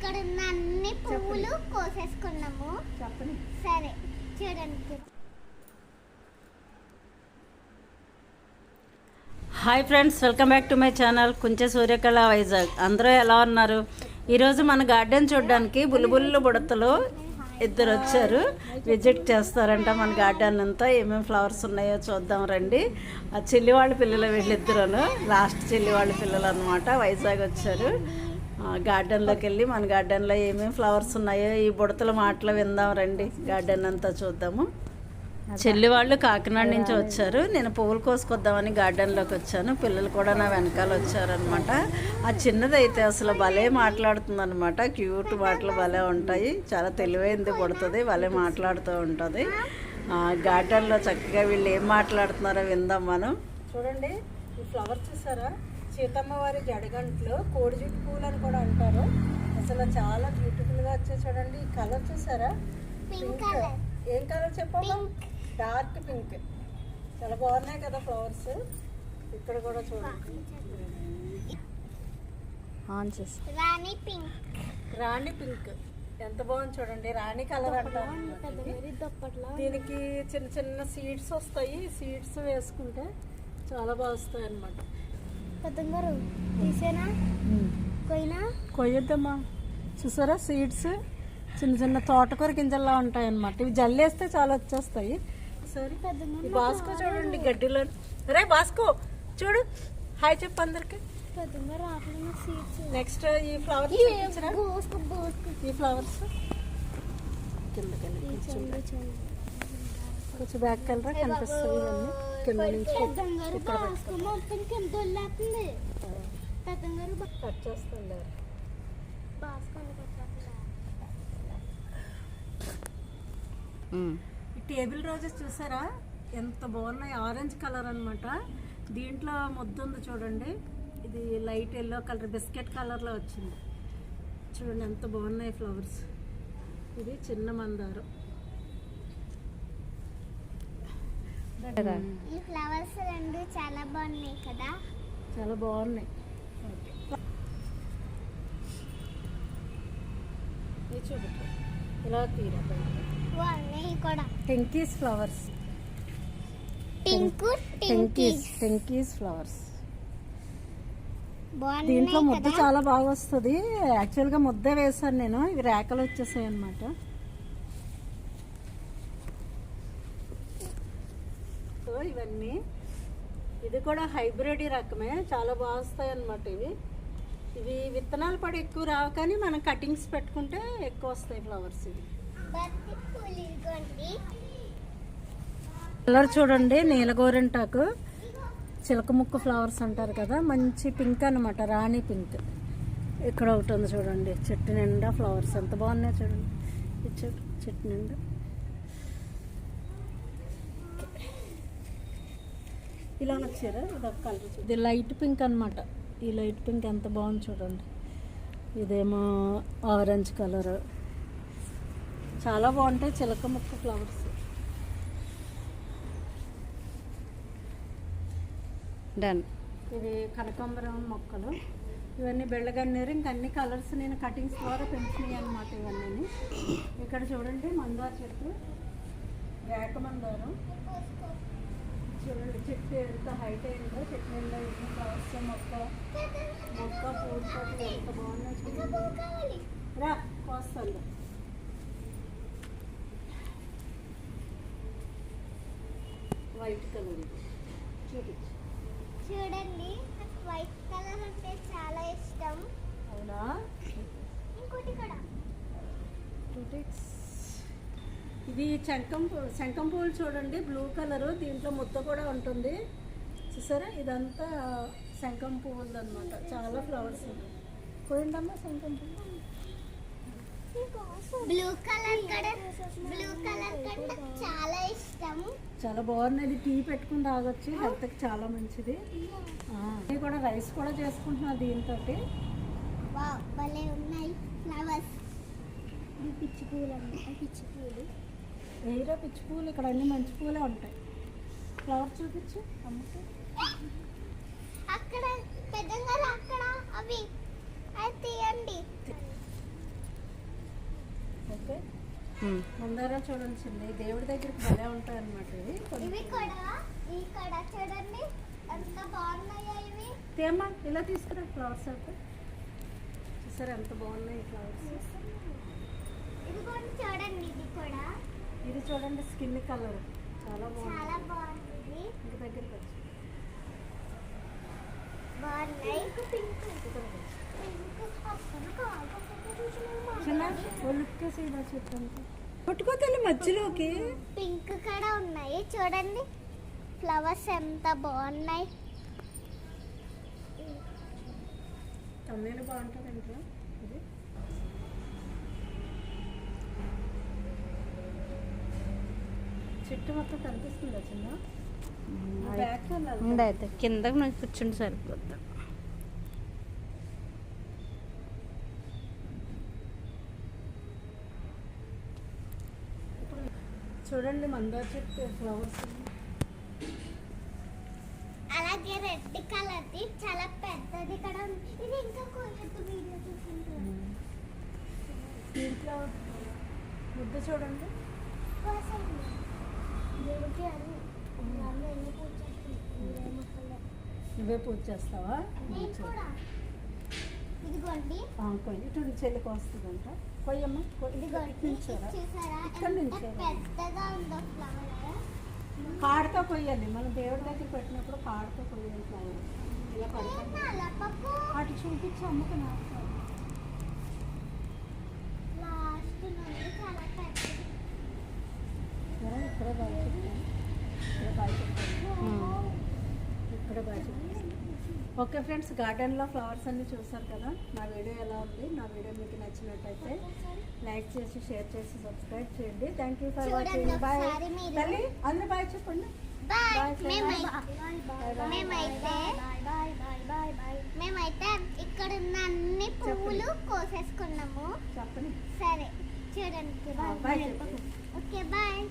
ఇక్కడ ఉన్న అన్ని పువ్వులు కోసేసుకున్నాము. సరే చూడండి. Hi friends welcome back to my channel Kunche Suryakala Vizag అందరూ ఎలా ఉన్నారు? ఈరోజు మన గార్డెన్ చూడడానికి బుల్బుల్లు బుడతలు ఇద్దరు వచ్చారు. విజిట్ చేస్తారంట మన గార్డెన్ అంతా. ఏమేమి ఫ్లవర్స్ ఉన్నాయో చూద్దాం రండి. ఆ చెల్లి వాళ్ళ పిల్లలు వీళ్ళిద్దరును. లాస్ట్ చెల్లి వాళ్ళ పిల్లలు అనమాట వైజాగ్ వచ్చారు. గార్డెన్లోకి వెళ్ళి మన గార్డెన్లో ఏమేమి ఫ్లవర్స్ ఉన్నాయో ఈ బుడతల మాటలు విందాం రండి. గార్డెన్ అంతా చూద్దాము. చెల్లి వాళ్ళు కాకినాడ నుంచి వచ్చారు. నేను పువ్వులు కోసుకొద్దామని గార్డెన్లోకి వచ్చాను. పిల్లలు కూడా నా వెనకాల వచ్చారనమాట ఆ చిన్నదైతే అసలు భలే మాట్లాడుతుంది అనమాట క్యూట్ మాటలు భలే ఉంటాయి. చాలా తెలివైంది పడుతుంది భలే మాట్లాడుతూ ఉంటుంది. గార్డెన్లో చక్కగా వీళ్ళు ఏం మాట్లాడుతున్నారో విందాం మనం. చూడండి ఫ్లవర్స్ ఫ్లవర్ చూసారా? సీతమ్మ వారి జడగంట్లు కోడి జుట్టు పూలు అని కూడా అంటారు. అసలు చాలా బ్యూటిఫుల్గా వచ్చాయి చూడండి. ఈ కలర్ చూసారా? పింక్ కలర్ ఏం కలర్ చెప్పమ్మా? డార్క్ పింక్ చాలా బాగున్నాయి కదా ఫ్లవర్స్ ఇక్కడ కూడా చూడండి ఆన్ చేసి. రాణి పింక్ రాణి పింక్ ఎంత బాగుంది చూడండి. రాణి కలర్ అంటారు దుప్పట్లో దీనికి చిన్న చిన్న సీడ్స్ వస్తాయి. సీడ్స్ వేసుకుంటే చాలా బాగా వస్తాయి అన్నమాట పెద్దంగారు తీసేనా? పోయినా కొయ్యొద్దమ్మా. చూసారా సీడ్స్? చిన్న చిన్న తోటకూర గింజల్లా ఉంటాయి అన్నమాట ఇవి జల్లేస్తే చాలా వచ్చేస్తాయి. సరే బాస్కో చూడండి గడ్డిలో. రే బాస్కో చూడు. హాయ్ చెప్పు అందరికి. నెక్స్ట్ ఈ ఫ్లవర్స్ ఈ ఫ్లవర్స్? కొంచెం బ్యాక్ వెళ్ళరా కనిపిస్తుంది ఇవన్నీ. కింద నుంచి పెద్దంగారు కట్ టేబుల్ రోజెస్ చూసారా? ఎంత బాగున్నాయి. ఆరెంజ్ కలర్ అన్నమాట. దీంట్లో ముద్ద ఉంది చూడండి. ఇది లైట్ ఎల్లో కలర్ బిస్కెట్ కలర్లో వచ్చింది. చూడండి ఎంత బాగున్నాయి ఫ్లవర్స్. ఇది చిన్న మందారం. ఈ ఫ్లవర్స్ రెండు చాలా బాగున్నాయి కదా? చాలా బాగున్నాయి. ఇలా తీరా కూడా. టెంకీస్ ఫ్లవర్స్ టెంకీస్ టెంకీస్ ఫ్లవర్స్ బాగున్నాయి దీంట్లో ముద్ద చాలా బాగా వస్తుంది. యాక్చువల్గా ముద్ద వేసాను నేను. ఇవి రేకలు వచ్చేసాయి అనమాట సో ఇవన్నీ. ఇది కూడా హైబ్రిడ్ రకమే. చాలా బాగుస్తాయి అన్నమాట అనమాట ఇవి. ఇవి విత్తనాలు పడి ఎక్కువ రావు కానీ మనం కటింగ్స్ పెట్టుకుంటే ఎక్కువ వస్తాయి ఫ్లవర్స్ ఇవి. కలర్ చూడండి నీలగోరింటాకు. చిలక ముక్క ఫ్లవర్స్ అంటారు కదా మంచి పింక్ అన్నమాట రాణి పింక్. ఇక్కడ ఒకటి ఉంది చూడండి చెట్టు నిండా ఫ్లవర్స్. ఎంత బాగున్నాయి చూడండి. చెట్టు నిండా. ఇలా వచ్చారా ఇది ఒక కలర్ ఇది లైట్ పింక్ అన్నమాట. ఈ లైట్ పింక్ ఎంత బాగుంది చూడండి. ఇదేమో ఆరెంజ్ కలర్. చాలా బాగుంటాయి చిలక ముక్క ఫ్లవర్స్. డన్ ఇవి కనకాంబరం మొక్కలు. ఇవన్నీ బెళ్ళగన్నేరు ఇంక అన్ని కలర్స్ నేను కటింగ్స్ ద్వారా పెంచినాయి అనమాట ఇవన్నీ. ఇక్కడ చూడండి మందార చెట్టు. రేక మందారం. చూడండి చెట్టు ఎంత హైట్ అయిందో చెట్టు నిండా ఎన్ని ఫ్లవర్స్ మొక్క మొక్క పూలతోటి ఎంత బాగున్నాయి చూడండి కావాలి రా కోస్తాను వైట్ కలర్ చూపించు చూడండి నాకు వైట్ కలర్ అంటే చాలా ఇష్టం. అవునా? ఇంకోటి కూడా. చూపించు ఇది శంఖం శంఖం పూలు చూడండి బ్లూ కలర్ దీంట్లో ముద్ద కూడా ఉంటుంది. చూసారా? ఇదంతా శంఖం పువ్వులు అనమాట చాలా ఫ్లవర్స్ ఉన్నాయి. పోయిందమ్మా శంఖం పువ్వు బ్లూ కలర్ కూడా బ్లూ కలర్ కూడా నాకు చాలా ఇష్టం. చాలా బాగున్నది టీ పెట్టుకుని తాగొచ్చు. హెల్త్కి చాలా మంచిది. ఇది కూడా రైస్ కూడా చేసుకుంటున్నా దీంతో ఉన్నాయి. ఫ్లవర్స్. పిచ్చి పూలు పిచ్చి పూలు. వేరే పిచ్చి పూలు ఇక్కడ అన్ని మంచి పూలే ఉంటాయి. ఫ్లవర్ చూపించు అమ్మకి అక్కడ పెద్దగా అక్కడ అవి. అది తీయండి. ఉమ్. మందార చూడండి దేవుడి దగ్గరికి భలే ఉంటాయి అనమాట ఇవి ఇక్కడ చూడండి. ఎంత బాగున్నాయో ఇవి. తేమ్మా ఇలా తీసుకురా ఫ్లవర్స్ అయితే. చూసారా ఎంత బాగున్నాయి ఫ్లవర్స్ ఇది కూడా చూడండి ఇది కూడా ఇది చూడండి స్కిన్ కలర్ చాలా చాలా బాగుంది. ఇంక దగ్గరికి వచ్చి. మధ్యలోకి. పింక్ కూడా ఉన్నాయి. చూడండి. ఫ్లవర్స్ ఎంత బాగున్నాయి. బాగుంటుంది ఇంట్లో ఇది చెట్టు మొత్తం కనిపిస్తుందా చిన్న. ఉండైతే కిందకు నాకు కూర్చుంటే సరిపోద్ది. చూడండి మందార చెట్టు ఫ్లవర్స్ అలాగే రెడ్ కలర్ది చాలా పెద్దది కూడా ఇది ఇంకా వీడియో చూసుకుంటారు దీంట్లో ముద్ద చూడండి. నువ్వే పూజ చేస్తావా? ఇదిగోండి. కొయ్యి ఇటు చెల్లికి వస్తుందంట. కొయ్యమ్మ కొయ్యి ఇదిగోండి. ఇటు నుంచారా? చూసారా ఇక్కడ ఫ్లవర్. కాడతో కొయ్యాలి. మనం దేవుడి దగ్గర పెట్టినప్పుడు కాడతో కొయ్యాలి ఫ్లవర్. ఇలా పడతాం పప్పు అటు చూపించి అమ్మకు నాకు. లాస్ట్ నుండి చాలా పెద్దది సరే, ఇక్కడే బాగా చెప్తాను ఇక్కడ బాగా చెప్తాను ఇక్కడ బాగా చెప్తాను ఓకే ఫ్రెండ్స్ గార్డెన్లో ఫ్లవర్స్ అన్ని చూసారు కదా? నా వీడియో ఎలా ఉంది? నా వీడియో మీకు నచ్చినట్టయితే లైక్ చేసి షేర్ చేసి సబ్స్క్రైబ్ చేయండి. Thank you for watching bye. తల్లి అందరూ బాయ్ చెప్పండి. మేమైతే ఇక్కడ ఉన్న అన్ని పువ్వులు కోసేసుకున్నాము. చెప్పండి. సరే చూడండి. Okay bye